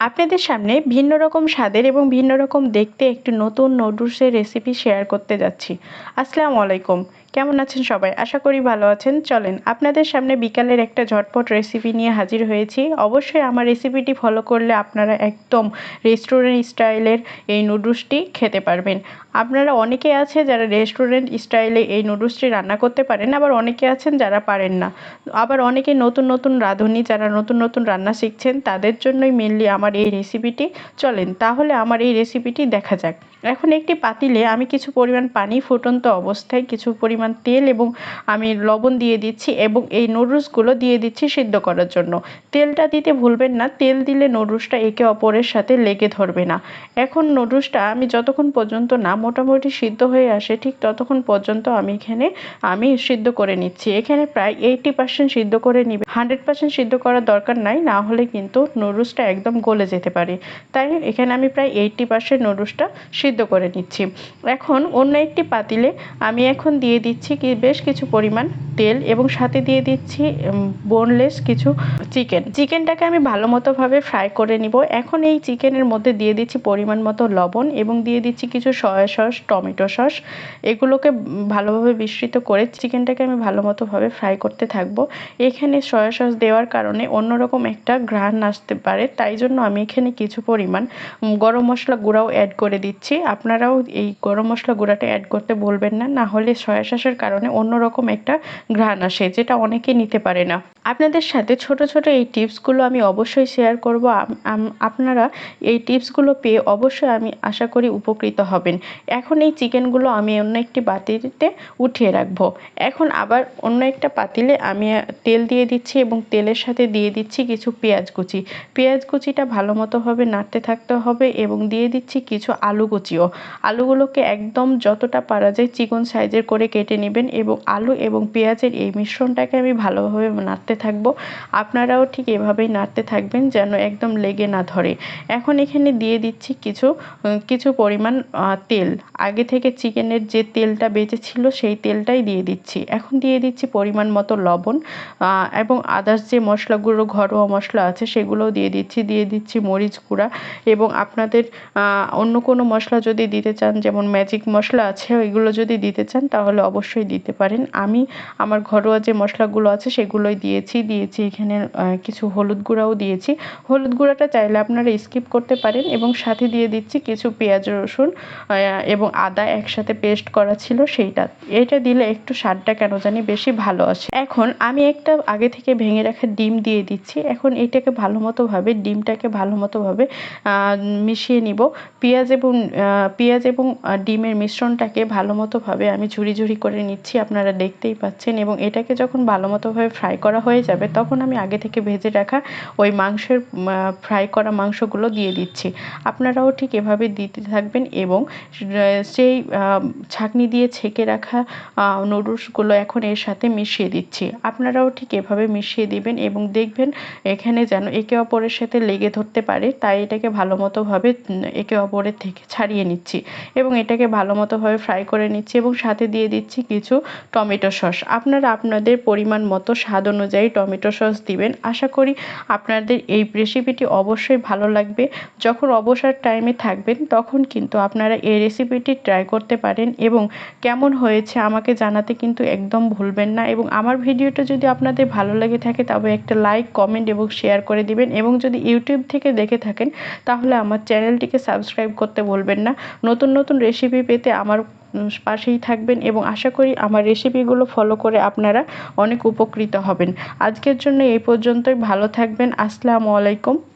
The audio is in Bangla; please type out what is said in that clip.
আপনাদের সামনে ভিন্ন রকম স্বাদের এবং ভিন্ন রকম দেখতে একটি নতুন নুডলসের রেসিপি শেয়ার করতে যাচ্ছি। আসসালামু আলাইকুম। কেমন আছেন সবাই? আশা করি ভালো আছেন। চলেন, আপনাদের সামনে বিকালের একটা ঝটপট রেসিপি নিয়ে হাজির হয়েছি। অবশ্যই আমার রেসিপিটি ফলো করলে আপনারা একদম রেস্টুরেন্ট স্টাইলের এই নুডলসটি খেতে পারবেন। আপনারা অনেকে আছে যারা রেস্টুরেন্ট স্টাইলে এই নুডলসটি রান্না করতে পারেন, আবার অনেকে আছেন যারা পারেন না। আবার অনেকে নতুন নতুন রাঁধুনি, যারা নতুন নতুন রান্না শিখছেন, তাদের জন্যই মেনলি আমার এই রেসিপিটি চলেন। তাহলে আমার এই রেসিপিটি দেখা যাক। এখন একটি পাতিলে আমি কিছু পরিমাণ পানি, ফুটন্ত অবস্থায় কিছু পরিমাণ তেল এবং আমি লবণ দিয়ে দিচ্ছি এবং এই নুডলসগুলো দিয়ে দিচ্ছি সিদ্ধ করার জন্য। তেলটা দিতে ভুলবেন না, তেল দিলে নুডলসটা একে অপরের সাথে লেগে ধরবে না। এখন নুডলসটা আমি যতক্ষণ পর্যন্ত না মোটামুটি সিদ্ধ হয়ে আসে, ঠিক ততক্ষণ পর্যন্ত আমি এখানে, আমি সিদ্ধ করে নিচ্ছি। এখানে প্রায় এইটি পার্সেন্ট সিদ্ধ করে নিবে। হান্ড্রেড পার্সেন্ট সিদ্ধ করার দরকার নাই, না হলে কিন্তু নুডলসটা একদম গলে যেতে পারে। তাই এখানে আমি প্রায় এইটটি পার্সেন্ট নুডলসটা সিদ্ধ করে নিচ্ছি। এখন অন্য একটি পাতিলে আমি এখন দিয়ে দিচ্ছি কি বেশ কিছু পরিমাণ তেল এবং সাথে দিয়ে দিচ্ছি বোনলেস কিছু চিকেন চিকেনটাকে আমি ভালো মতোভাবে ফ্রাই করে নিব। এখন এই চিকেনের মধ্যে দিয়ে দিচ্ছি পরিমাণ মতো লবণ এবং দিয়ে দিচ্ছি কিছু সয়া সস টমেটো সস এগুলোকে ভালোভাবে মিশ্রিত করে চিকেনটাকে আমি ভালো মতোভাবে ফ্রাই করতে থাকব। এখানে সয়া সস দেওয়ার কারণে অন্যরকম একটা ঘ্রাণ আসতে পারে। তাই জন্য আমি এখানে কিছু পরিমাণ গরম মশলা গুঁড়াও অ্যাড করে দিচ্ছি। আপনারাও এই গরম মশলা গুঁড়াটা অ্যাড করতে বলবেন না নাহলে সয়া সসের কারণে অন্যরকম একটা ঘ্রাণ আসে, যেটা অনেকে নিতে পারে না। আপনাদের সাথে ছোট ছোট এই টিপসগুলো আমি অবশ্যই শেয়ার করব। আপনারা এই টিপসগুলো পেয়ে অবশ্যই আমি আশা করি উপকৃত হবেন। এখন এই চিকেনগুলো আমি অন্য একটি বাতিতে উঠিয়ে রাখব। এখন আবার অন্য একটা পাতিলে আমি তেল দিয়ে দিচ্ছি এবং তেলের সাথে দিয়ে দিচ্ছি কিছু পেঁয়াজ কুচি। পেঁয়াজ কুচিটা ভালো মতোভাবে নাড়তে থাকতে হবে এবং দিয়ে দিচ্ছি কিছু আলু কুচিও। আলুগুলোকে একদম যতটা পারা যায় চিকন সাইজের করে কেটে নেবেন এবং আলু এবং পেঁয়াজের এই মিশ্রণটাকে আমি ভালোভাবে নাড়তে থাকব। আপনারাও ঠিক এভাবেই নাড়তে থাকবেন যেন একদম লেগে না ধরে। এখন এখানে দিয়ে দিচ্ছি কিছু কিছু পরিমাণ তেল। আগে থেকে চিকেনের যে তেলটা বেঁচে ছিল সেই তেলটাই দিয়ে দিচ্ছি। এখন দিয়ে দিচ্ছি পরিমাণ মতো লবণ এবং আদার্স যে মশলাগুলো, ঘরোয়া মশলা আছে সেগুলোও দিয়ে দিচ্ছি। দিয়ে দিচ্ছি মরিচ গুঁড়া এবং আপনাদের অন্য কোনো মশলা যদি দিতে চান, যেমন ম্যাজিক মশলা আছে, ওইগুলো যদি দিতে চান, তাহলে অবশ্যই দিতে পারেন। আমি আমার ঘরোয়া যে মশলাগুলো আছে সেগুলোই দিয়েছি দিয়েছি এখানে কিছু হলুদ গুঁড়াও দিয়েছি। হলুদ গুঁড়াটা চাইলে আপনারা স্কিপ করতে পারেন এবং সাথে দিয়ে দিচ্ছি কিছু পেঁয়াজ, রসুন এবং আদা একসাথে পেস্ট করা ছিল সেইটা। এটা দিলে একটু স্বাদটা কেন জানি বেশি ভালো আসে। এখন আমি একটা আগে থেকে ভেঙে রাখা ডিম দিয়ে দিচ্ছি। এখন এটাকে ভালো মতোভাবে ডিমটাকে ভালো মতোভাবে মিশিয়ে নিব। পেঁয়াজ এবং পেঁয়াজ এবং ডিমের মিশ্রণটাকে ভালো মতোভাবে আমি ঝুড়ি ঝুড়ি করে নিচ্ছি, আপনারা দেখতেই পাচ্ছেন। এবং এটাকে যখন ভালো মতোভাবে ফ্রাই করা হয়ে যাবে, তখন আমি আগে থেকে ভেজে রাখা ওই মাংসের ফ্রাই করা মাংসগুলো দিয়ে দিচ্ছি। আপনারাও ঠিক এভাবে দিতে থাকবেন এবং সেই ছাঁকনি দিয়ে ছেঁকে রাখা নুডলসগুলো এখন এর সাথে মিশিয়ে দিচ্ছি। আপনারাও ঠিক এভাবে মিশিয়ে দিবেন এবং দেখবেন এখানে যেন একে অপরের সাথে লেগে ধরতে পারে, তাই এটাকে ভালো মতোভাবে একে অপরের থেকে ছাড়িয়ে নিচ্ছি এবং এটাকে ভালো মতোভাবে ফ্রাই করে নিচ্ছি এবং সাথে দিয়ে দিচ্ছি কিছু টমেটো সস। আপনারা আপনাদের পরিমাণ মতো স্বাদ অনুযায়ী টমেটো সস দিবেন। আশা করি আপনাদের এই রেসিপিটি অবশ্যই ভালো লাগবে। যখন অবসর টাইমে থাকবেন, তখন কিন্তু আপনারা এই রেসিপিটি ট্রাই করতে পারেন এবং কেমন হয়েছে আমাকে জানাতে কিন্তু একদম ভুলবেন না এবং আমার ভিডিওটা যদি আপনাদের ভালো লেগে থাকে, তবে একটা লাইক কমেন্ট এবং শেয়ার করে দিবেন এবং যদি ইউটিউব থেকে দেখে থাকেন, তাহলে আমার চ্যানেলটিকে সাবস্ক্রাইব করতে বলবেন না। নতুন নতুন রেসিপি পেতে আমার পাশেই থাকবেন এবং আশা করি আমার রেসিপিগুলো ফলো করে আপনারা অনেক উপকৃত হবেন। আজকের জন্য এই পর্যন্তই। ভালো থাকবেন। আসসালামু আলাইকুম।